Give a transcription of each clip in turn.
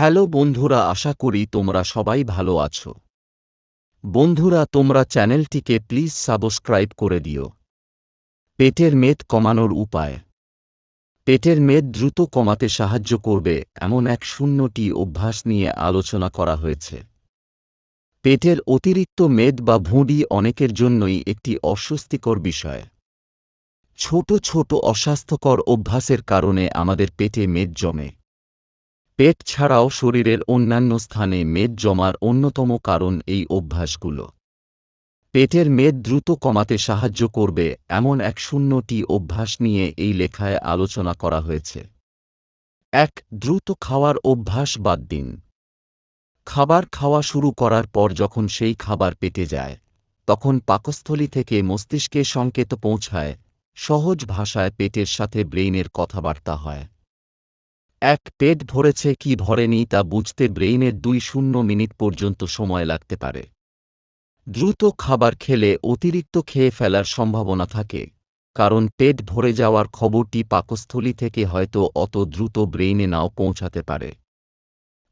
Hello বন্ধুরা, আশা করি তোমরা সবাই ভালো আছো। বন্ধুরা, তোমরা চ্যানেলটিকে প্লিজ সাবস্ক্রাইব করে দিও। পেটের মেদ কমানোর উপায়। পেটের মেদ দ্রুত কমাতে সাহায্য করবে এমন এক শূন্যটি অভ্যাস নিয়ে আলোচনা করা হয়েছে। পেটের অতিরিক্ত মেদ বা ভুঁড়ি অনেকের জন্যই একটি অস্বস্তিকর বিষয়। ছোট ছোট অস্বাস্থ্যকর অভ্যাসের কারণে আমাদের পেটে মেদ জমে। পেট ছাড়াও শরীরের অন্যান্য স্থানে মেদ জমার অন্যতম কারণ এই অভ্যাসগুলো। পেটের মেদ দ্রুত কমাতে সাহায্য করবে এমন এক শূন্যটি অভ্যাস নিয়ে এই লেখায় আলোচনা করা হয়েছে। এক, দ্রুত খাওয়ার অভ্যাস বাদ দিন। খাবার খাওয়া শুরু করার পর যখন সেই খাবার পেটে যায়, তখন পাকস্থলী থেকে মস্তিষ্কে সংকেত পৌঁছায়, সহজ ভাষায় পেটের সাথে ব্রেইনের কথাবার্তা হয়। এক পেট ভরেছে কি ভরেনি তা বুঝতে ব্রেইনের দুই শূন্য মিনিট পর্যন্ত সময় লাগতে পারে। দ্রুত খাবার খেলে অতিরিক্ত খেয়ে ফেলার সম্ভাবনা থাকে, কারণ পেট ভরে যাওয়ার খবরটি পাকস্থলী থেকে হয়তো অত দ্রুত ব্রেইনে নাও পৌঁছাতে পারে।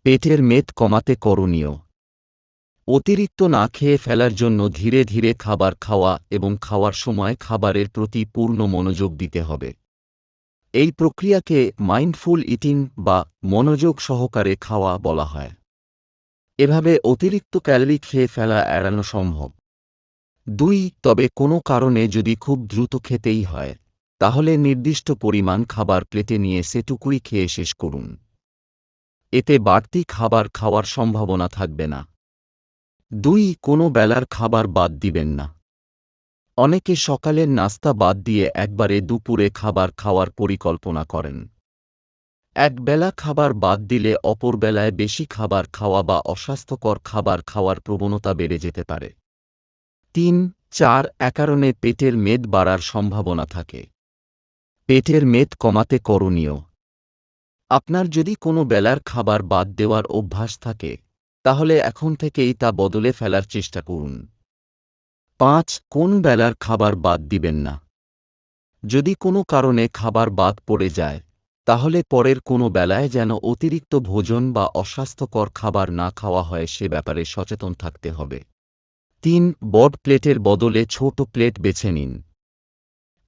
পেটের মেদ কমাতে করণীয়। অতিরিক্ত না খেয়ে ফেলার জন্য ধীরে ধীরে খাবার খাওয়া এবং খাওয়ার সময় খাবারের প্রতি পূর্ণ মনোযোগ দিতে হবে। এই প্রক্রিয়াকে মাইন্ডফুল ইটিং বা মনোযোগ সহকারে খাওয়া বলা হয়। এভাবে অতিরিক্ত ক্যালোরি খেয়ে ফেলা এড়ানো সম্ভব। দুই, তবে কোনো কারণে যদি খুব দ্রুত খেতেই হয়, তাহলে নির্দিষ্ট পরিমাণ খাবার প্লেটে নিয়ে সেটুকুই খেয়ে শেষ করুন। এতে বাড়তি খাবার খাওয়ার সম্ভাবনা থাকবে না। দুই, কোনো বেলার খাবার বাদ দিবেন না। অনেকে সকালের নাস্তা বাদ দিয়ে একবারে দুপুরে খাবার খাওয়ার পরিকল্পনা করেন। একবেলা খাবার বাদ দিলে অপর বেলায় বেশি খাবার খাওয়া বা অস্বাস্থ্যকর খাবার খাওয়ার প্রবণতা বেড়ে যেতে পারে। তিন, চার একারণে পেটের মেদ বাড়ার সম্ভাবনা থাকে। পেটের মেদ কমাতে করণীয়। আপনার যদি কোনো বেলার খাবার বাদ দেওয়ার অভ্যাস থাকে, তাহলে এখন থেকেই তা বদলে ফেলার চেষ্টা করুন। পাঁচ, কোন বেলার খাবার বাদ দিবেন না। যদি কোনো কারণে খাবার বাদ পড়ে যায়, তাহলে পরের কোনো বেলায় যেন অতিরিক্ত ভোজন বা অস্বাস্থ্যকর খাবার না খাওয়া হয় সে ব্যাপারে সচেতন থাকতে হবে। তিন, বড প্লেটের বদলে ছোট প্লেট বেছে নিন।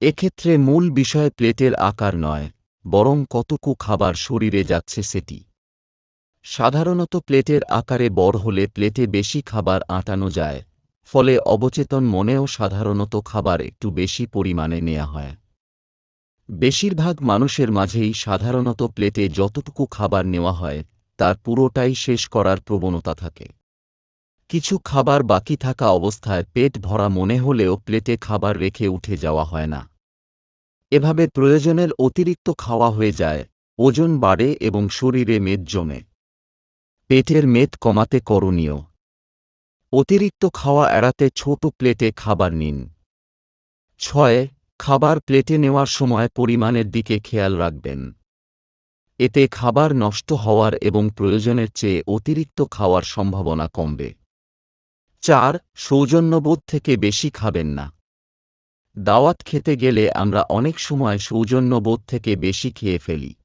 এক্ষেত্রে মূল বিষয় প্লেটের আকার নয়, বরং কতকু খাবার শরীরে যাচ্ছে সেটি। সাধারণত প্লেটের আকারে বড় হলে প্লেটে বেশি খাবার আঁটানো যায় ফলে অবচেতন মনেও সাধারণত খাবার একটু বেশি পরিমাণে নেওয়া হয়। বেশিরভাগ মানুষের মাঝেই সাধারণত প্লেটে যতটুকু খাবার নেওয়া হয়, তার পুরোটাই শেষ করার প্রবণতা থাকে। কিছু খাবার বাকি থাকা অবস্থায় পেট ভরা মনে হলেও প্লেটে খাবার রেখে উঠে যাওয়া হয় না। এভাবে প্রয়োজনের অতিরিক্ত খাওয়া হয়ে যায়, ওজন বাড়ে এবং শরীরে মেদ জমে। পেটের মেদ কমাতে করণীয়। অতিরিক্ত খাওয়া এড়াতে ছোট প্লেটে খাবার নিন। ছয়, খাবার প্লেটে নেওয়ার সময় পরিমাণের দিকে খেয়াল রাখবেন। এতে খাবার নষ্ট হওয়ার এবং প্রয়োজনের চেয়ে অতিরিক্ত খাওয়ার সম্ভাবনা কমবে। চার, সৌজন্যবোধ থেকে বেশি খাবেন না। দাওয়াত খেতে গেলে আমরা অনেক সময় সৌজন্যবোধ থেকে বেশি খেয়ে ফেলি।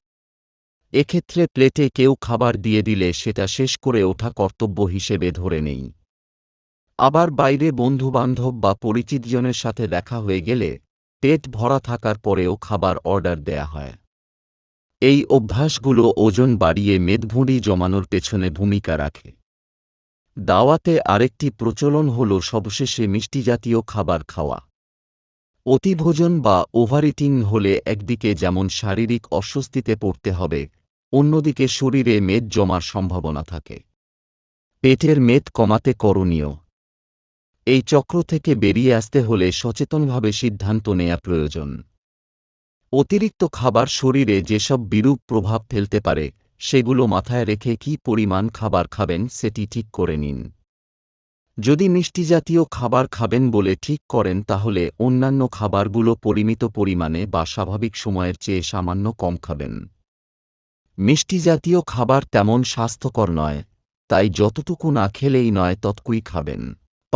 এক্ষেত্রে প্লেটে কেউ খাবার দিয়ে দিলে সেটা শেষ করে ওঠা কর্তব্য হিসেবে ধরে নেই। আবার বাইরে বন্ধুবান্ধব বা পরিচিতজনের সাথে দেখা হয়ে গেলে পেট ভরা থাকার পরেও খাবার অর্ডার দেয়া হয়। এই অভ্যাসগুলো ওজন বাড়িয়ে মেদভুঁড়ি জমানোর পেছনে ভূমিকা রাখে। দাওয়াতে আরেকটি প্রচলন হল সবশেষে মিষ্টি জাতীয় খাবার খাওয়া। অতিভোজন বা ওভারিটিং হলে একদিকে যেমন শারীরিক অস্বস্তিতে পড়তে হবে, অন্যদিকে শরীরে মেদ জমার সম্ভাবনা থাকে। পেটের মেদ কমাতে করণীয়। এই চক্র থেকে বেরিয়ে আসতে হলে সচেতনভাবে সিদ্ধান্ত নেয়া প্রয়োজন। অতিরিক্ত খাবার শরীরে যেসব বিরূপ প্রভাব ফেলতে পারে, সেগুলো মাথায় রেখে কি পরিমাণ খাবার খাবেন সেটি ঠিক করে নিন। যদি মিষ্টি জাতীয় খাবার খাবেন বলে ঠিক করেন, তাহলে অন্যান্য খাবারগুলো পরিমিত পরিমাণে বা স্বাভাবিক সময়ের চেয়ে সামান্য কম খাবেন। মিষ্টি জাতীয় খাবার তেমন স্বাস্থ্যকর নয়, তাই যতটুকু না খেলেই নয় ততকুই খাবেন।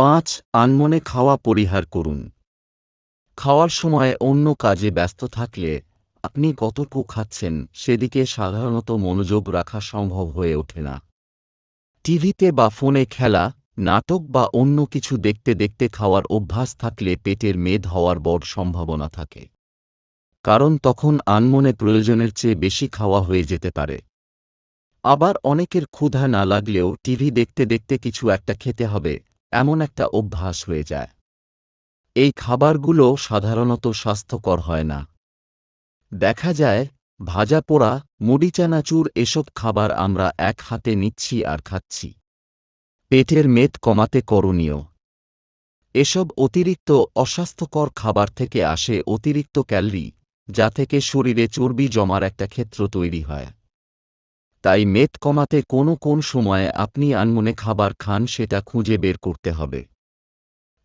পাঁচ আনমনে খাওয়া পরিহার করুন। খাওয়ার সময় অন্য কাজে ব্যস্ত থাকলে আপনি কতটুকু খাচ্ছেন সেদিকে সাধারণত মনোযোগ রাখা সম্ভব হয়ে ওঠে না। টিভিতে বা ফোনে খেলা, নাটক বা অন্য কিছু দেখতে দেখতে খাওয়ার অভ্যাস থাকলে পেটের মেদ হওয়ার বড় সম্ভাবনা থাকে। কারণ তখন আনমনে প্রয়োজনের চেয়ে বেশি খাওয়া হয়ে যেতে পারে। আবার অনেকের ক্ষুধা না লাগলেও টিভি দেখতে দেখতে কিছু একটা খেতে হবে এমন একটা অভ্যাস হয়ে যায়। এই খাবারগুলো সাধারণত স্বাস্থ্যকর হয় না। দেখা যায়, ভাজা পোড়া, মুড়ি চানাচুর এসব খাবার আমরা এক হাতে নিচ্ছি আর খাচ্ছি। পেটের মেদ কমাতে করণীয়। এসব অতিরিক্ত অস্বাস্থ্যকর খাবার থেকে আসে অতিরিক্ত ক্যালরি, যা থেকে শরীরে চর্বি জমার একটা ক্ষেত্র তৈরি হয়। তাই মেদ কমাতে কোনো কোন সময়ে আপনি আনমনে খাবার খান সেটা খুঁজে বের করতে হবে।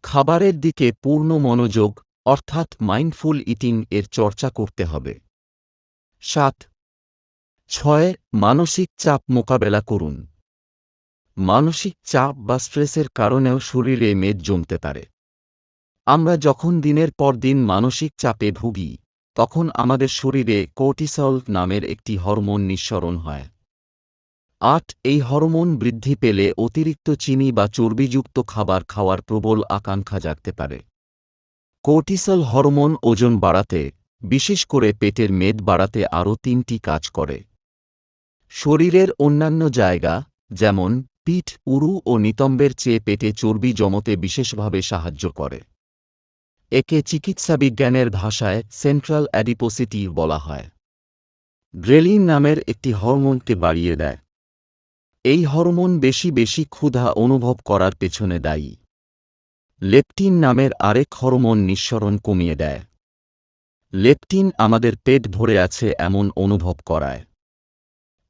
খাবারের দিকে পূর্ণ মনোযোগ, অর্থাৎ মাইন্ডফুল ইটিং এর চর্চা করতে হবে। সাত। ছয়, মানসিক চাপ মোকাবেলা করুন। মানসিক চাপ বা স্ট্রেসের কারণেও শরীরে মেদ জমতে পারে। আমরা যখন দিনের পর দিন মানসিক চাপে ভুগি, তখন আমাদের শরীরে কোর্টিসল নামের একটি হরমোন নিঃসরণ হয়। আট, এই হরমোন বৃদ্ধি পেলে অতিরিক্ত চিনি বা চর্বিযুক্ত খাবার খাওয়ার প্রবল আকাঙ্ক্ষা জাগতে পারে। কোর্টিসল হরমোন ওজন বাড়াতে, বিশেষ করে পেটের মেদ বাড়াতে আরও তিনটি কাজ করে। শরীরের অন্যান্য জায়গা, যেমন পিঠ, উরু ও নিতম্বের চেয়ে পেটে চর্বি জমতে বিশেষভাবে সাহায্য করে। একে চিকিৎসাবিজ্ঞানের ভাষায় সেন্ট্রাল অ্যাডিপোসিটি বলা হয়। গ্রেলিন নামের একটি হরমোনকে বাড়িয়ে দেয়। এই হরমোন বেশি বেশি ক্ষুধা অনুভব করার পেছনে দায়ী। লেপটিন নামের আরেক হরমোন নিঃসরণ কমিয়ে দেয়। লেপটিন আমাদের পেট ভরে আছে এমন অনুভব করায়।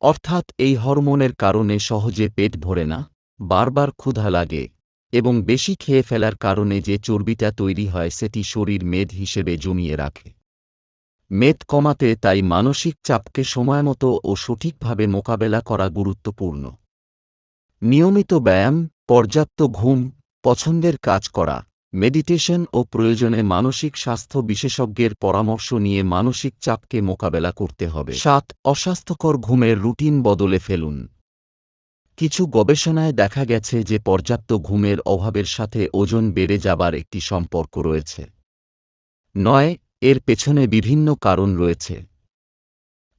অর্থাৎ এই হরমোনের কারণে সহজে পেট ভরে না, বারবার ক্ষুধা লাগে, এবং বেশি খেয়ে ফেলার কারণে যে চর্বিটা তৈরি হয় সেটি শরীর মেদ হিসেবে জমিয়ে রাখে। মেদ কমাতে তাই মানসিক চাপকে সময়মতো ও সঠিকভাবে মোকাবেলা করা গুরুত্বপূর্ণ। নিয়মিত ব্যায়াম, পর্যাপ্ত ঘুম, পছন্দের কাজ করা, মেডিটেশন ও প্রয়োজনে মানসিক স্বাস্থ্য বিশেষজ্ঞের পরামর্শ নিয়ে মানসিক চাপকে মোকাবেলা করতে হবে। সাত, অস্বাস্থ্যকর ঘুমের রুটিন বদলে ফেলুন। কিছু গবেষণায় দেখা গেছে যে পর্যাপ্ত ঘুমের অভাবের সাথে ওজন বেড়ে যাবার একটি সম্পর্ক রয়েছে। নয়, এর পেছনে বিভিন্ন কারণ রয়েছে।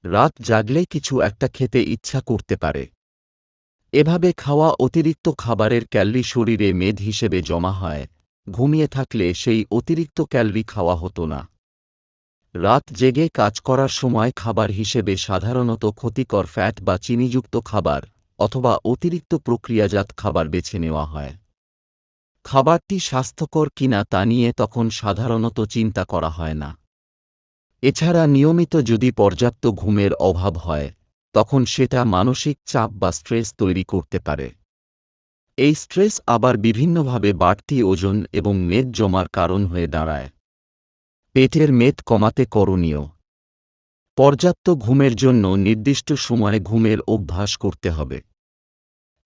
রাত জাগলে কিছু একটা খেতে ইচ্ছা করতে পারে। এভাবে খাওয়া অতিরিক্ত খাবারের ক্যালরি শরীরে মেদ হিসেবে জমা হয়। ঘুমিয়ে থাকলে সেই অতিরিক্ত ক্যালরি খাওয়া হতো না। রাত জেগে কাজ করার সময় খাবার হিসেবে সাধারণত ক্ষতিকর ফ্যাট বা চিনিযুক্ত খাবার অথবা অতিরিক্ত প্রক্রিয়াজাত খাবার বেছে নেওয়া হয়। খাবারটি স্বাস্থ্যকর কিনা তা নিয়ে তখন সাধারণত চিন্তা করা হয় না। এছাড়া নিয়মিত যদি পর্যাপ্ত ঘুমের অভাব হয় তখন সেটা মানসিক চাপ বা স্ট্রেস তৈরি করতে পারে। এই স্ট্রেস আবার বিভিন্নভাবে বাড়তি ওজন এবং মেদ জমার কারণ হয়ে দাঁড়ায়। পেটের মেদ কমাতে করণীয়। পর্যাপ্ত ঘুমের জন্য নির্দিষ্ট সময়ে ঘুমের অভ্যাস করতে হবে।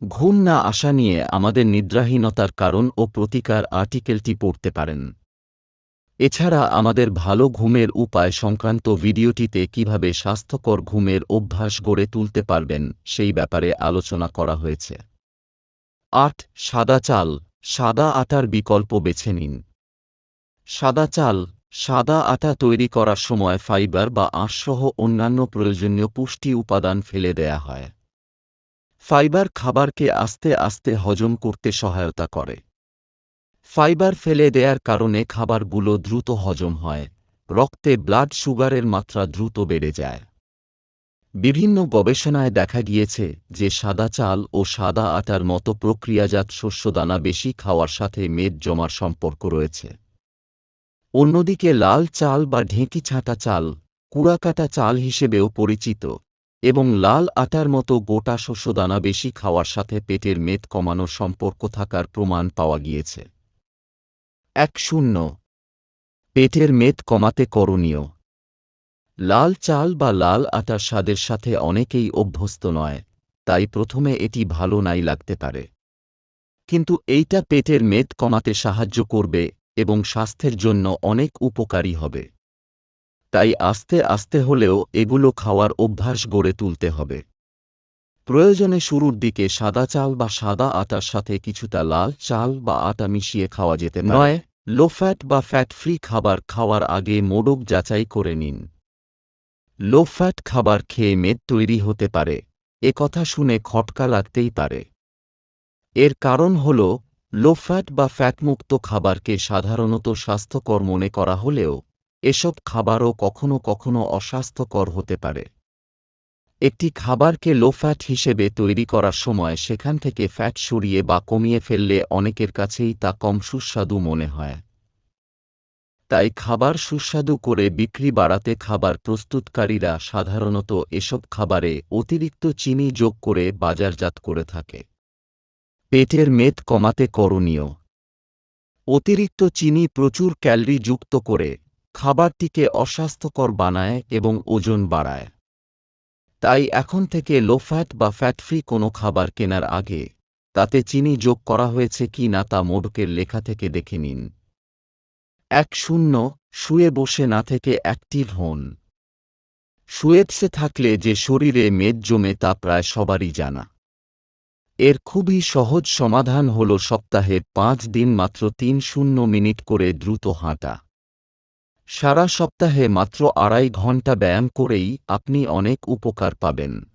ঘুম না আসা নিয়ে আমাদের নিদ্রাহীনতার কারণ ও প্রতিকার আর্টিকেলটি পড়তে পারেন। এছাড়া আমাদের ভালো ঘুমের উপায় সংক্রান্ত ভিডিওটিতে কীভাবে স্বাস্থ্যকর ঘুমের অভ্যাস গড়ে তুলতে পারবেন, সেই ব্যাপারে আলোচনা করা হয়েছে। আট, সাদা চাল, সাদা আটার বিকল্প বেছে নিন। সাদা চাল, সাদা আটা তৈরি করার সময় ফাইবার বা আঁশসহ অন্যান্য প্রয়োজনীয় পুষ্টি উপাদান ফেলে দেয়া হয়। ফাইবার খাবারকে আস্তে আস্তে হজম করতে সহায়তা করে। ফাইবার ফেলে দেয়ার কারণে খাবারগুলো দ্রুত হজম হয়, রক্তে ব্লাড সুগারের মাত্রা দ্রুত বেড়ে যায়। বিভিন্ন গবেষণায় দেখা গিয়েছে যে সাদা চাল ও সাদা আটার মতো প্রক্রিয়াজাত শস্যদানা বেশি খাওয়ার সাথে মেদ জমার সম্পর্ক রয়েছে। অন্যদিকে লাল চাল বা ঢেঁকি ছাঁটা চাল, কুড়াকাটা চাল হিসেবেও পরিচিত এবং লাল আটার মতো গোটা শস্যদানা বেশি খাওয়ার সাথে পেটের মেদ কমানোর সম্পর্ক থাকার প্রমাণ পাওয়া গিয়েছে। এক শূন্য। পেটের মেদ কমাতে করণীয়। লাল চাল বা লাল আটার স্বাদের সাথে অনেকেই অভ্যস্ত নয়, তাই প্রথমে এটি ভালো নাই লাগতে পারে। কিন্তু এইটা পেটের মেদ কমাতে সাহায্য করবে এবং স্বাস্থ্যের জন্য অনেক উপকারী হবে। তাই আস্তে আস্তে হলেও এগুলো খাওয়ার অভ্যাস গড়ে তুলতে হবে। প্রয়োজনে শুরুর দিকে সাদা চাল বা সাদা আটার সাথে কিছুটা লাল চাল বা আটা মিশিয়ে খাওয়া যেতে নয় লো ফ্যাট বা ফ্যাট ফ্রি খাবার খাওয়ার আগে মোড়ক যাচাই করে নিন। লো ফ্যাট খাবার খেয়ে মেদ তৈরি হতে পারে। এ কথা শুনে খটকা লাগতেই পারে। এর কারণ হল লো ফ্যাট বা ফ্যাটমুক্ত খাবারকে সাধারণত স্বাস্থ্যকর মনে করা হলেও, এসব খাবারও কখনো কখনো অস্বাস্থ্যকর হতে পারে। একটি খাবারকে লো ফ্যাট হিসেবে তৈরি করার সময় সেখান থেকে ফ্যাট সরিয়ে বা কমিয়ে ফেললে অনেকের কাছেই তা কম সুস্বাদু মনে হয়। তাই খাবার সুস্বাদু করে বিক্রি বাড়াতে খাবার প্রস্তুতকারীরা সাধারণত এসব খাবারে অতিরিক্ত চিনি যোগ করে বাজারজাত করে থাকে। পেটের মেদ কমাতে করণীয়। অতিরিক্ত চিনি প্রচুর ক্যালরি যুক্ত করে খাবারটিকে অস্বাস্থ্যকর বানায় এবং ওজন বাড়ায়। তাই এখন থেকে লো ফ্যাট বা ফ্যাট ফ্রি কোনো খাবার কেনার আগে তাতে চিনি যোগ করা হয়েছে কি না তা মোড়কের লেখা থেকে দেখে নিন। এক শূন্য, শুয়ে বসে না থেকে অ্যাক্টিভ হন। শুয়েবসে থাকলে যে শরীরে মেদ জমে তা প্রায় সবারই জানা। এর খুবই সহজ সমাধান হল সপ্তাহে পাঁচ দিন মাত্র তিন শূন্য মিনিট করে দ্রুত হাঁটা। সারা সপ্তাহে মাত্র আড়াই ঘণ্টা ব্যায়াম করেই আপনি অনেক উপকার পাবেন।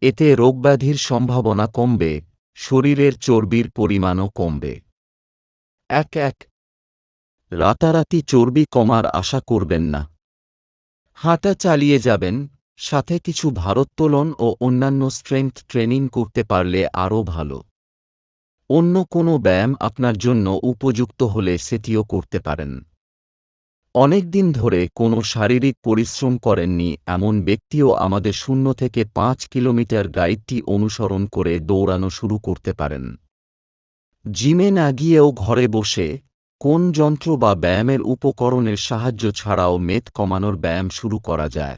এতে রোগব্যাধির সম্ভাবনা কমবে, শরীরের চর্বির পরিমাণও কমবে। এক এক। রাতারাতি চর্বি কমার আশা করবেন না। হাঁটা চালিয়ে যাবেন, সাথে কিছু ভারোত্তোলন ও অন্যান্য স্ট্রেংথ ট্রেনিং করতে পারলে আরও ভালো। অন্য কোনো ব্যায়াম আপনার জন্য উপযুক্ত হলে সেটিও করতে পারেন। অনেক দিন ধরে কোনো শারীরিক পরিশ্রম করেননি, এমন ব্যক্তিও আমাদের শূন্য থেকে পাঁচ কিলোমিটার গাইডটি অনুসরণ করে দৌড়ানো শুরু করতে পারেন। জিমে না গিয়েও ঘরে বসে, কোন যন্ত্র বা ব্যায়ামের উপকরণের সাহায্য ছাড়াও মেদ কমানোর ব্যায়াম শুরু করা যায়।